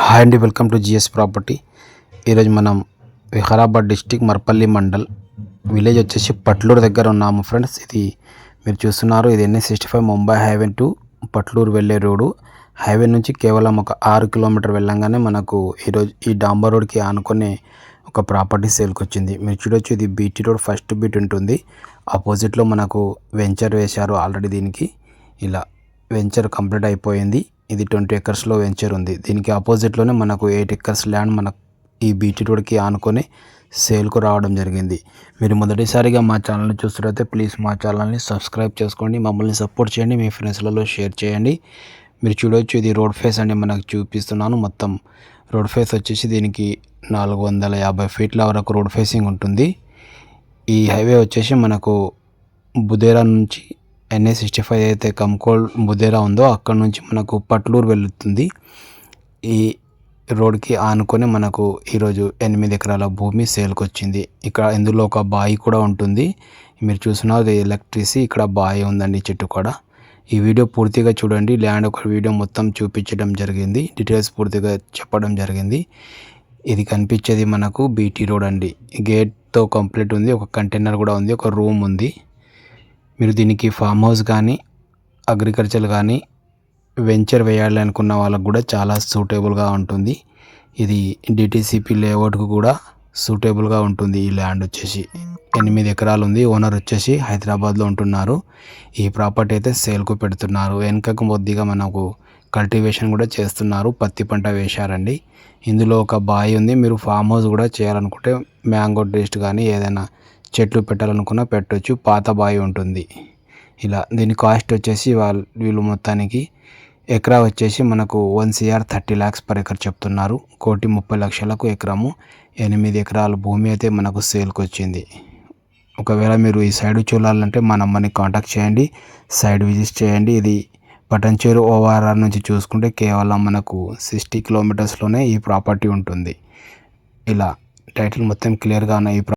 Hi అండి welcome to GS property ఈరోజు మనం వికారాబాద్ డిస్టిక్ మర్పల్లి మండల్ విలేజ్ వచ్చేసి పట్లూరు దగ్గర ఉన్నాము ఫ్రెండ్స్. ఇది మీరు చూస్తున్నారు ఇది NH sixty five Mumbai highway to Patlur వెళ్ళే రోడ్డు. హైవే నుంచి కేవలం ఒక ఆరు కిలోమీటర్ వెళ్ళంగానే మనకు ఈరోజు ఈ డాంబర్ రోడ్కి ఆనుకునే ఒక ప్రాపర్టీ సేల్కి వచ్చింది. మీరు చూడొచ్చు ఇది బీటీ రోడ్ ఫస్ట్ బీట్ ఉంటుంది. ఆపోజిట్లో మనకు వెంచర్ వేశారు ఆల్రెడీ దీనికి. ఇలా వెంచర్ కంప్లీట్ అయిపోయింది. ఇది ట్వంటీ ఎకర్స్లో వెంచర్ ఉంది. దీనికి ఆపోజిట్లోనే మనకు ఎయిట్ ఎకర్స్ ల్యాండ్ మన ఈ బీటీ రోడ్కి ఆనుకొని సేల్కు రావడం జరిగింది. మీరు మొదటిసారిగా మా ఛానల్ని చూస్తున్నట్లయితే ప్లీజ్ మా ఛానల్ని సబ్స్క్రైబ్ చేసుకోండి. మమ్మల్ని సపోర్ట్ చేయండి. మీ ఫ్రెండ్స్లలో షేర్ చేయండి. మీరు చూడవచ్చు ఇది రోడ్ ఫేస్ అండి మనకు చూపిస్తున్నాను. మొత్తం రోడ్ ఫేస్ వచ్చేసి దీనికి నాలుగు వందల యాభై ఫీట్ల వరకు రోడ్ ఫేసింగ్ ఉంటుంది. ఈ హైవే వచ్చేసి మనకు బుదేరా నుంచి ఎన్ఏ సిక్స్టీ ఫైవ్ అయితే కంకోల్ బుదేరా ఉందో అక్కడ నుంచి మనకు పట్లూరు వెళుతుంది. ఈ రోడ్కి ఆనుకొని మనకు ఈరోజు ఎనిమిది ఎకరాల భూమి సేల్కి వచ్చింది ఇక్కడ ఇందులో ఒక బావి కూడా ఉంటుంది. మీరు చూస్తున్నారు ఎలక్ట్రిసి ఇక్కడ బావి ఉందండి చెట్టు కూడా. ఈ వీడియో పూర్తిగా చూడండి. ల్యాండ్ ఒక వీడియో మొత్తం చూపించడం జరిగింది. డీటెయిల్స్ పూర్తిగా చెప్పడం జరిగింది. ఇది కనిపించేది మనకు బీటీ రోడ్ అండి. గేట్తో కంప్లీట్ ఉంది. ఒక కంటైనర్ కూడా ఉంది. ఒక రూమ్ ఉంది. మీరు దీనికి ఫామ్ హౌస్ కానీ అగ్రికల్చర్ కానీ వెంచర్ వేయాలి అనుకున్న వాళ్ళకు కూడా చాలా సూటబుల్గా ఉంటుంది. ఇది డిటీసీపీ లేఅవుట్కు కూడా సూటబుల్గా ఉంటుంది. ఈ ల్యాండ్ వచ్చేసి ఎనిమిది ఎకరాలు ఉంది. ఓనర్ వచ్చేసి హైదరాబాద్లో ఉంటున్నారు. ఈ ప్రాపర్టీ అయితే సేల్కు పెడుతున్నారు. వెనుకకు కొద్దిగా మనకు కల్టివేషన్ కూడా చేస్తున్నారు. పత్తి పంట వేశారండి. ఇందులో ఒక బావి ఉంది. మీరు ఫామ్ హౌస్ కూడా చేయాలనుకుంటే మ్యాంగో టేస్ట్ కానీ ఏదైనా చెట్లు పెట్టాలనుకున్నా పెట్టొచ్చు పాత బావి ఉంటుంది. ఇలా దీని కాస్ట్ వచ్చేసి వాళ్ళు వీళ్ళు మొత్తానికి ఎకరా వచ్చేసి మనకు one CR thirty lakhs per acre చెప్తున్నారు. కోటి ముప్పై లక్షలకు ఎకరము. ఎనిమిది ఎకరాల భూమి అయితే మనకు సేల్కి వచ్చింది. ఒకవేళ మీరు ఈ సైడ్ చూడాలంటే మా నెంబర్ని కాంటాక్ట్ చేయండి. సైడ్ విజిట్ చేయండి. ఇది పటంచేరు ఓఆర్ఆర్ నుంచి చూసుకుంటే కేవలం మనకు సిక్స్టీ కిలోమీటర్స్లోనే ఈ ప్రాపర్టీ ఉంటుంది. ఇలా టైటిల్ మొత్తం క్లియర్గా ఉన్న ఈ